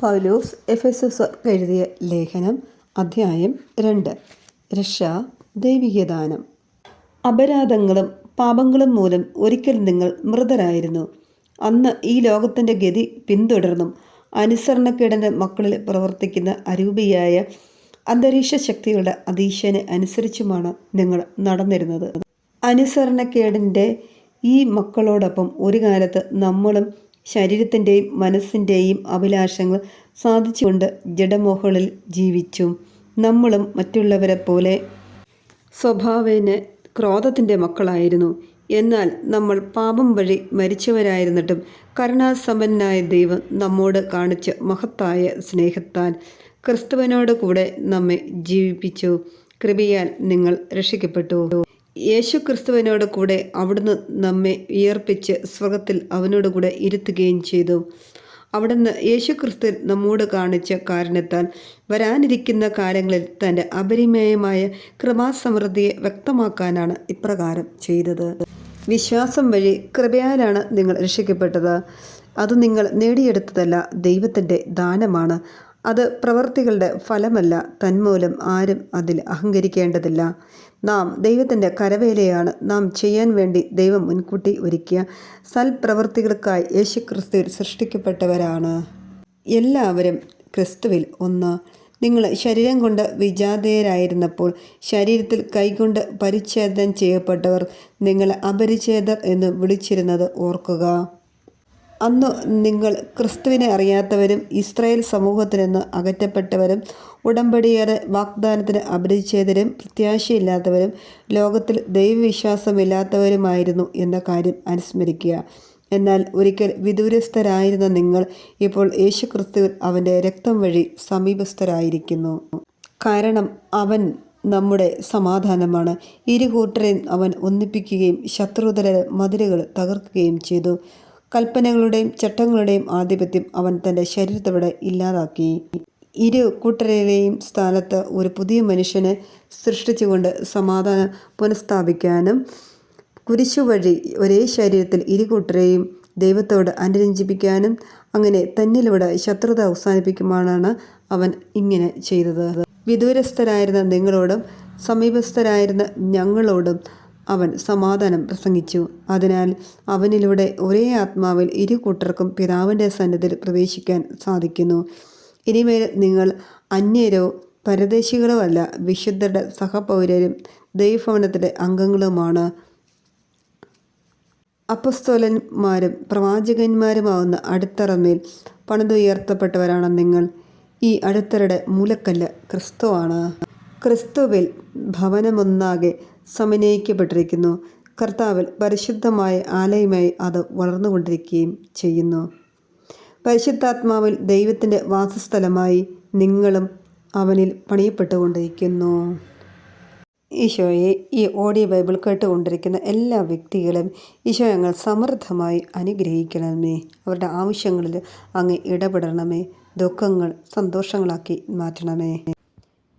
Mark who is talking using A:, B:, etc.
A: പൗലോസ് Ephesus എഴുതിയ ലേഖനം അധ്യായം രണ്ട്. രക്ഷ ദൈവികദാനം. അപരാധങ്ങളും പാപങ്ങളും മൂലം ഒരിക്കൽ നിങ്ങൾ മൃതരായിരുന്നു. അന്ന് ഈ ലോകത്തിന്റെ ഗതി പിന്തുടർന്നും അനുസരണക്കേടിന്റെ മക്കളിൽ പ്രവർത്തിക്കുന്ന അരൂപിയായ അന്തരീക്ഷ ശക്തികളുടെ അതീശനെ അനുസരിച്ചുമാണ് നിങ്ങൾ നടന്നിരുന്നത്. അനുസരണക്കേടിന്റെ ഈ മക്കളോടൊപ്പം ഒരു കാലത്ത് നമ്മളും ശരീരത്തിന്റെയും മനസ്സിന്റെയും അഭിലാഷങ്ങൾ സാധിച്ചുകൊണ്ട് ജഡമോഹളിൽ ജീവിച്ചു നമ്മളും മറ്റുള്ളവരെ പോലെ സ്വഭാവേന ക്രോധത്തിന്റെ മക്കളായിരുന്നു. എന്നാൽ നമ്മൾ പാപം വഴി മരിച്ചവരായിരുന്നിട്ടും കരുണാസമ്പന്നായ ദൈവം നമ്മോട് കാണിച്ച മഹത്തായ സ്നേഹത്താൽ ക്രിസ്തുവിനോട് കൂടെ നമ്മെ ജീവിപ്പിച്ചു. കൃപയാൽ നിങ്ങൾ രക്ഷിക്കപ്പെട്ടു. യേശു ക്രിസ്തുവിനോട് കൂടെ അവിടുന്ന് നമ്മെ ഉയർപ്പിച്ച് സ്വർഗത്തിൽ അവനോട് കൂടെ ഇരുത്തുകയും ചെയ്തു. അവിടുന്ന് യേശു ക്രിസ്തു നമ്മോട് കാണിച്ച കാരണത്താൽ വരാനിരിക്കുന്ന കാലങ്ങളിൽ തന്റെ അപരിമേയമായ കൃപാസമൃദ്ധിയെ വ്യക്തമാക്കാനാണ് ഇപ്രകാരം ചെയ്തത്. വിശ്വാസം വഴി കൃപയാലാണ് നിങ്ങൾ രക്ഷിക്കപ്പെട്ടത്. അത് നിങ്ങൾ നേടിയെടുത്തതല്ല ദൈവത്തിന്റെ ദാനമാണ്. അത് പ്രവർത്തികളുടെ ഫലമല്ല തന്മൂലം ആരും അതിൽ അഹങ്കരിക്കേണ്ടതില്ല. നാം ദൈവത്തിന്റെ കരവേലയാണ്. നാം ചെയ്യാൻ വേണ്ടി ദൈവം മുൻകൂട്ടി ഒരുക്കിയ സൽപ്രവൃത്തികൾക്കായി യേശു ക്രിസ്തുവിൽ സൃഷ്ടിക്കപ്പെട്ടവരാണ്. എല്ലാവരും ക്രിസ്തുവിൽ ഒന്ന്. നിങ്ങൾ ശരീരം കൊണ്ട് വിജാതീയരായിരുന്നപ്പോൾ ശരീരത്തിൽ കൈകൊണ്ട് പരിച്ഛേദനം ചെയ്യപ്പെട്ടവർ നിങ്ങൾ അപരിച്ഛേദർ എന്ന് വിളിച്ചിരുന്നത് ഓർക്കുക. അന്ന് നിങ്ങൾ ക്രിസ്തുവിനെ അറിയാത്തവരും ഇസ്രായേൽ സമൂഹത്തിൽ നിന്ന് അകറ്റപ്പെട്ടവരും ഉടമ്പടിയേറെ വാഗ്ദാനത്തിന് അപരിചിതരും പ്രത്യാശയില്ലാത്തവരും ലോകത്തിൽ ദൈവവിശ്വാസമില്ലാത്തവരുമായിരുന്നു എന്ന കാര്യം അനുസ്മരിക്കുക. എന്നാൽ ഒരിക്കൽ വിദൂരസ്ഥരായിരുന്ന നിങ്ങൾ ഇപ്പോൾ യേശു ക്രിസ്തുവിൽ അവന്റെ രക്തം വഴി സമീപസ്ഥരായിരിക്കുന്നു. കാരണം അവൻ നമ്മുടെ സമാധാനമാണ്. ഇരു കൂട്ടരെയും അവൻ ഒന്നിപ്പിക്കുകയും ശത്രുതര മതിലുകൾ തകർക്കുകയും ചെയ്തു. കൽപ്പനകളുടെയും ചട്ടങ്ങളുടെയും ആധിപത്യം അവൻ തന്റെ ശരീരത്തോടെ ഇല്ലാതാക്കി. ഇരു കൂട്ടരെയും സ്ഥാനത്ത് ഒരു പുതിയ മനുഷ്യനെ സൃഷ്ടിച്ചുകൊണ്ട് സമാധാനം പുനഃസ്ഥാപിക്കാനും കുരിശു വഴി ഒരേ ശരീരത്തിൽ ഇരു കൂട്ടരെയും ദൈവത്തോട് അനുരഞ്ജിപ്പിക്കാനും അങ്ങനെ തന്നിലൂടെ ശത്രുത അവസാനിപ്പിക്കുമാറാണ് അവൻ ഇങ്ങനെ ചെയ്തത്. വിദൂരസ്ഥരായിരുന്ന നിങ്ങളോടും സമീപസ്ഥരായിരുന്ന ഞങ്ങളോടും അവൻ സമാധാനം പ്രസംഗിച്ചു. അതിനാൽ അവനിലൂടെ ഒരേ ആത്മാവിൽ ഇരു കൂട്ടർക്കും പിതാവിന്റെ സന്നിധിയിൽ പ്രവേശിക്കാൻ സാധിക്കുന്നു. ഇനിമേൽ നിങ്ങൾ അന്യരോ പരദേശികളോ അല്ല വിശുദ്ധരുടെ സഹപൗരരും ദൈവഭവനത്തിലെ അംഗങ്ങളുമാണ്. അപ്പസ്തോലന്മാരും പ്രവാചകന്മാരുമാവുന്ന അടിത്തറമേൽ പണിതുയർത്തപ്പെട്ടവരാണ് നിങ്ങൾ. ഈ അടിത്തറയുടെ മൂലക്കല്ല് ക്രിസ്തുവാണ് ക്രിസ്തുവിൽ ഭവനമൊന്നാകെ സമന്വയിക്കപ്പെട്ടിരിക്കുന്നു. കർത്താവിൽ പരിശുദ്ധമായ ആലയമായി അത് വളർന്നുകൊണ്ടിരിക്കുകയും ചെയ്യുന്നു. പരിശുദ്ധാത്മാവിൽ ദൈവത്തിന്റെ വാസസ്ഥലമായി നിങ്ങളും അവനിൽ പണിയപ്പെട്ടുകൊണ്ടിരിക്കുന്നു. ഈശോയെ ഈ ഓഡിയോ ബൈബിൾ കേട്ടുകൊണ്ടിരിക്കുന്ന എല്ലാ വ്യക്തികളും ഈശോ ഞങ്ങൾ സമൃദ്ധമായി അനുഗ്രഹിക്കണമേ. അവരുടെ ആവശ്യങ്ങളിൽ അങ്ങ് ഇടപെടണമേ. ദുഃഖങ്ങൾ സന്തോഷങ്ങളാക്കി മാറ്റണമേ.